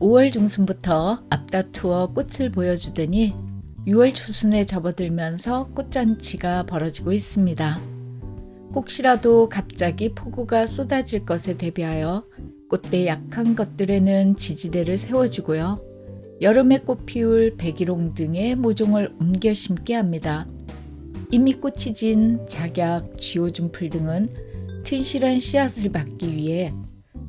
5월 중순부터 앞다투어 꽃을 보여주더니 6월 초순에 접어들면서 꽃잔치가 벌어지고 있습니다. 혹시라도 갑자기 폭우가 쏟아질 것에 대비하여 꽃대 약한 것들에는 지지대를 세워주고요. 여름에 꽃 피울 백일홍 등의 모종을 옮겨 심게 합니다. 이미 꽃이 진 작약, 쥐오줌풀 등은 튼실한 씨앗을 받기 위해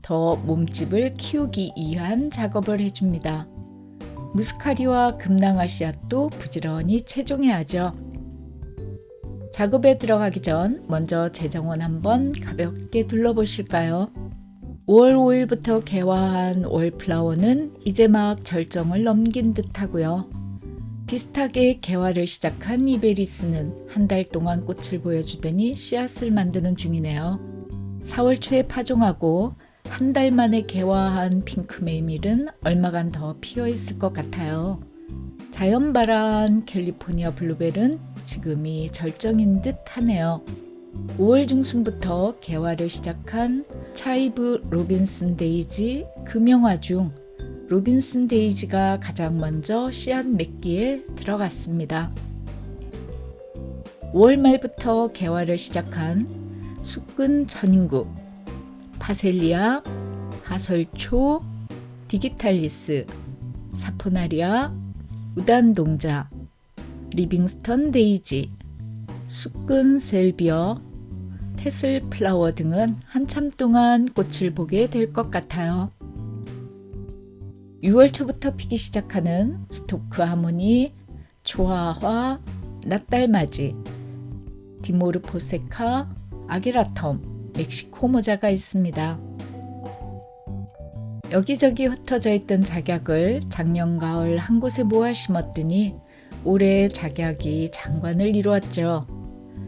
더 몸집을 키우기 위한 작업을 해줍니다. 무스카리와 금낭아 씨앗도 부지런히 채종해야죠. 작업에 들어가기 전 먼저 재정원 한번 가볍게 둘러보실까요? 5월 5일부터 개화한 월플라워는 이제 막 절정을 넘긴 듯 하고요. 비슷하게 개화를 시작한 이베리스는 한 달 동안 꽃을 보여주더니 씨앗을 만드는 중이네요. 4월 초에 파종하고 한 달 만에 개화한 핑크 메이밀은 얼마간 더 피어 있을 것 같아요. 자연발화한 캘리포니아 블루벨은 지금이 절정인 듯 하네요. 5월 중순부터 개화를 시작한 차이브 로빈슨 데이지 금영화 중 로빈슨 데이지가 가장 먼저 씨앗 맺기에 들어갔습니다. 5월 말부터 개화를 시작한 수근 천인국, 파셀리아, 하설초, 디기탈리스, 사포나리아, 우단동자, 리빙스턴 데이지, 수근 셀비어, 테슬 플라워 등은 한참 동안 꽃을 보게 될 것 같아요. 6월 초부터 피기 시작하는 스토크 하모니, 초화화, 낫달맞이, 디모르포세카, 아기라텀, 멕시코 모자가 있습니다. 여기저기 흩어져 있던 작약을 작년 가을 한 곳에 모아 심었더니 올해 작약이 장관을 이루었죠.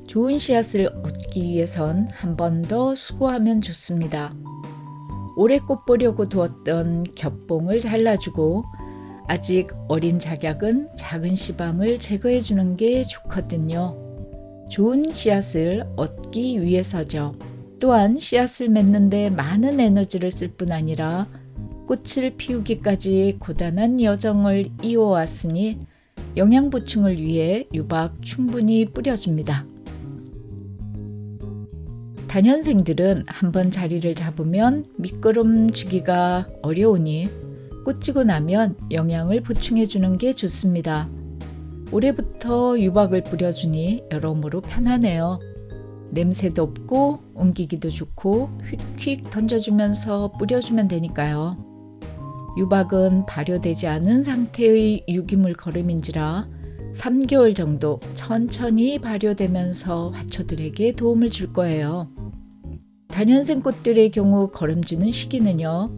좋은 씨앗을 얻기 위해선 한 번 더 수고하면 좋습니다. 올해 꽃 보려고 두었던 겹봉을 잘라주고 아직 어린 작약은 작은 씨방을 제거해 주는 게 좋거든요. 좋은 씨앗을 얻기 위해서죠. 또한 씨앗을 맺는데 많은 에너지를 쓸 뿐 아니라 꽃을 피우기까지 고단한 여정을 이어왔으니 영양 보충을 위해 유박 충분히 뿌려줍니다. 단연생들은 한번 자리를 잡으면 미끄럼지기가 어려우니 꽃지고 나면 영양을 보충해 주는 게 좋습니다. 올해부터 유박을 뿌려주니 여러모로 편하네요. 냄새도 없고 옮기기도 좋고 휙휙 던져주면서 뿌려주면 되니까요. 유박은 발효되지 않은 상태의 유기물 거름인지라 3개월 정도 천천히 발효되면서 화초들에게 도움을 줄 거예요. 단연생 꽃들의 경우 거름주는 시기는요.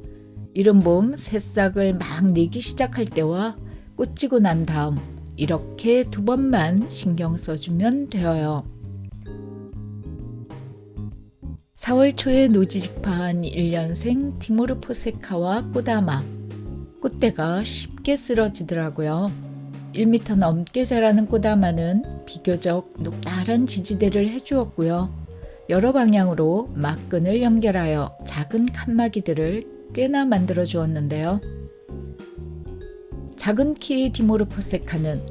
이른 봄 새싹을 막 내기 시작할 때와 꽃지고 난 다음 이렇게 두 번만 신경 써주면 되어요. 4월 초에 노지직파한 1년생 디모르포세카와 꼬다마 꽃대가 쉽게 쓰러지더라고요. 1m 넘게 자라는 꼬다마는 비교적 높다란 지지대를 해주었고요. 여러 방향으로 막근을 연결하여 작은 칸막이들을 꽤나 만들어 주었는데요. 작은 키의 디모르포세카는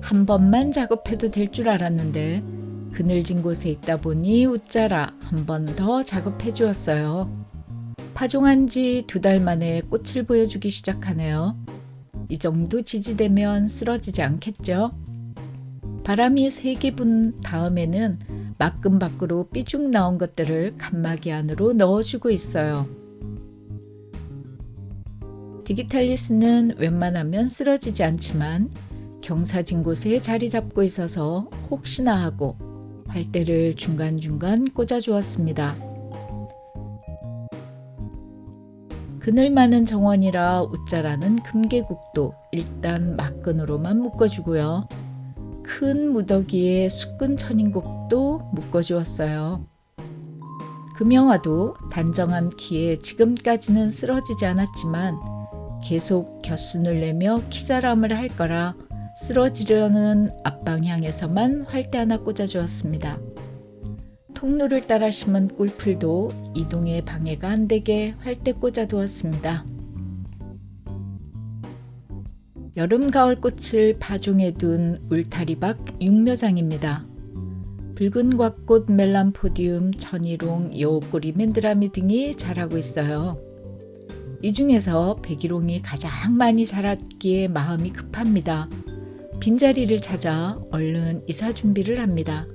한 번만 작업해도 될 줄 알았는데 그늘진 곳에 있다 보니 웃자라 한 번 더 작업해 주었어요. 파종한 지 두 달 만에 꽃을 보여주기 시작하네요. 이 정도 지지되면 쓰러지지 않겠죠? 바람이 세게 분 다음에는 막금 밖으로 삐죽 나온 것들을 칸막이 안으로 넣어주고 있어요. 디기탈리스는 웬만하면 쓰러지지 않지만 경사진 곳에 자리 잡고 있어서 혹시나 하고 활대를 중간중간 꽂아주었습니다. 그늘 많은 정원이라 웃자라는 금계국도 일단 막근으로만 묶어주고요. 큰 무더기에 숙근 천인국도 묶어주었어요. 금영화도 단정한 키에 지금까지는 쓰러지지 않았지만 계속 겨순을 내며 키자람을 할 거라 쓰러지려는 앞방향에서만 활대 하나 꽂아주었습니다. 통로를 따라 심은 꿀풀도 이동에 방해가 안 되게 활대 꽂아두었습니다. 여름 가을 꽃을 파종해 둔 울타리박 육묘장입니다. 붉은 곽꽃 멜란포디움, 천일홍, 여옥꼬리 맨드라미 등이 자라고 있어요. 이 중에서 백일홍이 가장 많이 자랐기에 마음이 급합니다. 빈자리를 찾아 얼른 이사 준비를 합니다.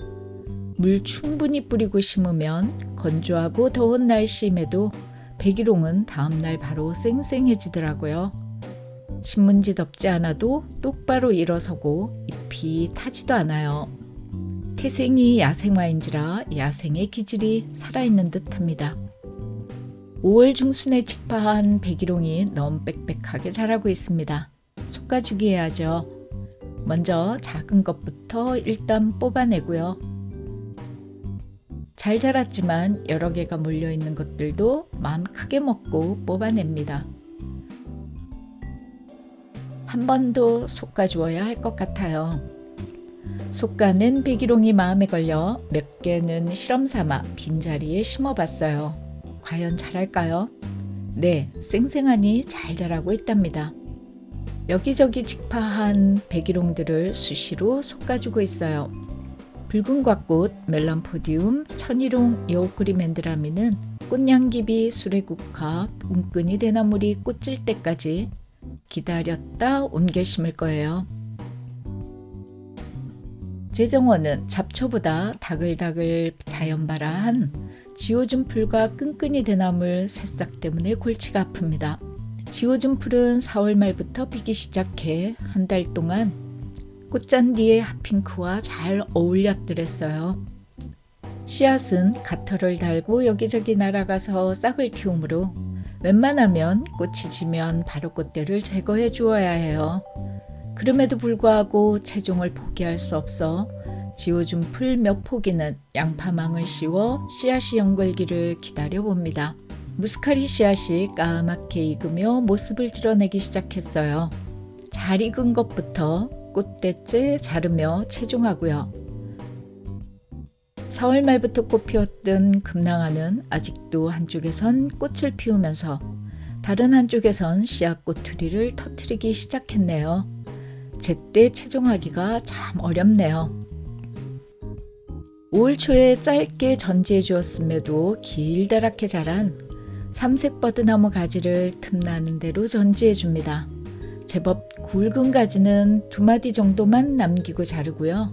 물 충분히 뿌리고 심으면 건조하고 더운 날씨임에도 백일홍은 다음날 바로 쌩쌩해지더라고요. 신문지 덮지 않아도 똑바로 일어서고 잎이 타지도 않아요. 태생이 야생화인지라 야생의 기질이 살아있는 듯 합니다. 5월 중순에 직파한 백일홍이 너무 빽빽하게 자라고 있습니다. 솎아주기 해야죠. 먼저 작은 것부터 일단 뽑아내고요. 잘 자랐지만 여러 개가 몰려 있는 것들도 마음 크게 먹고 뽑아냅니다. 한 번더 솎아주어야 할 것 같아요. 솎아낸 백일홍이 마음에 걸려 몇 개는 실험 삼아 빈자리에 심어봤어요. 과연 자랄까요? 네, 쌩쌩하니 잘 자라고 있답니다. 여기저기 직파한 백일홍들을 수시로 솎아주고 있어요. 붉은 곽꽃, 멜란포디움, 천일홍, 여우크리 맨드라미는 꽃향기비 수레국화, 은끈이 대나물이 꽃질 때까지 기다렸다 옮겨 심을 거예요. 재정원은 잡초보다 다글다글 자연발화한 지오준 풀과 끈끈이 대나물 새싹 때문에 골치가 아픕니다. 지오준 풀은 4월 말부터 피기 시작해 한 달 동안 꽃잔디의 핫핑크와 잘 어울렸더랬어요. 씨앗은 가터를 달고 여기저기 날아가서 싹을 틔우므로 웬만하면 꽃이 지면 바로 꽃대를 제거해 주어야 해요. 그럼에도 불구하고 체종을 포기할 수 없어 지워준 풀 몇 포기는 양파망을 씌워 씨앗이 연글기를 기다려 봅니다. 무스카리 씨앗이 까맣게 익으며 모습을 드러내기 시작했어요. 잘 익은 것부터 꽃대째 자르며 체종하고요. 4월 말부터 꽃 피웠던 금낭아는 아직도 한쪽에선 꽃을 피우면서 다른 한쪽에선 씨앗 꼬투리를 터트리기 시작했네요. 제때 체종하기가 참 어렵네요. 5월 초에 짧게 전지해 주었음에도 길다랗게 자란 삼색 버드나무 가지를 틈나는 대로 전지해 줍니다. 제법 굵은 가지는 두 마디 정도만 남기고 자르고요.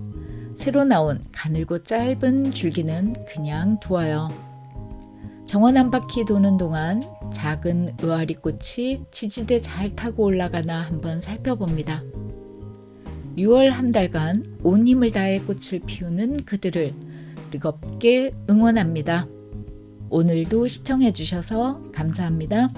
새로 나온 가늘고 짧은 줄기는 그냥 두어요. 정원 한 바퀴 도는 동안 작은 의아리 꽃이 지지대 잘 타고 올라가나 한번 살펴봅니다. 6월 한 달간 온 힘을 다해 꽃을 피우는 그들을 뜨겁게 응원합니다. 오늘도 시청해 주셔서 감사합니다.